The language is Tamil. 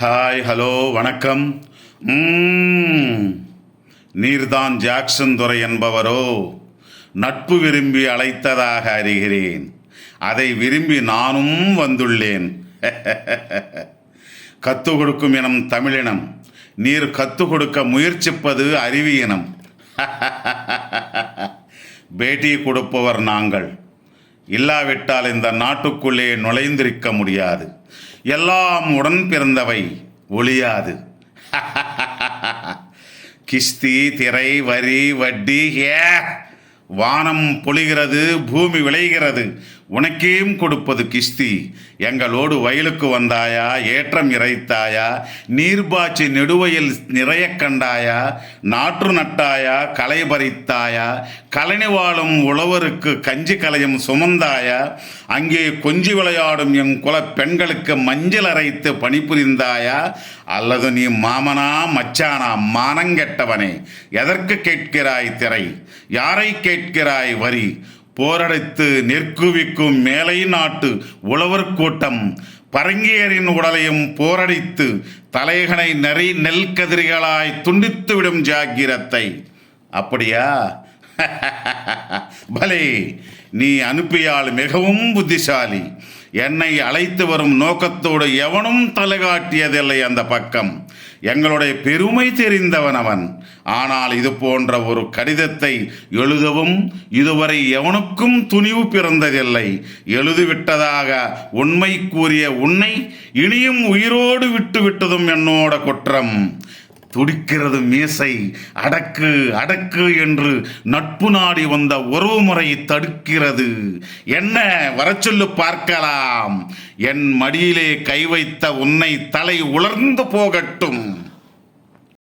ஹாய் ஹலோ வணக்கம். நீர்தான் ஜாக்சன் துறை என்பவரோ நட்பு விரும்பி அழைத்ததாக அறிகிறேன். அதை விரும்பி நானும் வந்துள்ளேன். கத்து கொடுக்கும் இனம் தமிழினம் நீர் கத்து கொடுக்க முயற்சிப்பது அறிவியனம் பேட்டி கொடுப்பவர் நாங்கள். இல்லாவிட்டால் இந்த நாட்டுக்குள்ளே நுழைந்திருக்க முடியாது. எல்லாம் உடன் பிறந்தவை ஒளியாது கிஸ்தி திரை வரி வட்டி ஏ வானம் பொழிகிறது பூமி விளைகிறது. உனக்கேம் கொடுப்பது கிஸ்தி. எங்களோடு வயலுக்கு வந்தாயா? ஏற்றம் இறைத்தாயா? நீர்பாய்ச்சி நெடுவயல் நிறைய கண்டாயா? நாற்று நட்டாயா? களை பறித்தாயா? கலனி வாழும் உழவருக்கு கஞ்சி கலையும் சுமந்தாயா? அங்கே கொஞ்சி விளையாடும் என் குல பெண்களுக்கு மஞ்சள் அரைத்து பணிபுரிந்தாயா? அல்லது நீ மாமனா மச்சானா மானங்கெட்டவனே? எதற்கு கேட்கிறாய் திரை? யாரை கேட்கிறாய் வரி? போரடைத்து நெற்குவிக்கும் மேலை நாட்டு உழவர் கூட்டம் பரங்கியரின் உடலையும் போரடித்து தலைகனை நெறி நெல் கதிரிகளாய் துண்டித்துவிடும் ஜாக்கிரத்தை அப்படியா? பலே நீ அனுப்பியால் மிகவும் புத்திசாலி. என்னை அழைத்து வரும் நோக்கத்தோடு எவனும் தலைகாட்டியதில்லை அந்த பக்கம். எங்களுடைய பெருமை தெரிந்தவன் அவன். ஆனால் இது போன்ற ஒரு கடிதத்தை எழுதவும் இதுவரை எவனுக்கும் துணிவு பிறந்ததில்லை. எழுதிவிட்டதாக உண்மை கூறிய உன்னை இனியும் உயிரோடு விட்டு விட்டதும் என்னோட குற்றம். துடிக்கிறது மீசை. அடக்கு அடக்கு என்று நட்பு நாடி வந்த உறவு முறை தடுக்கிறது. என்ன? வரச்சொல்லு பார்க்கலாம். என் மடியிலே கை வைத்த உன்னை தலை உலர்ந்து போகட்டும்.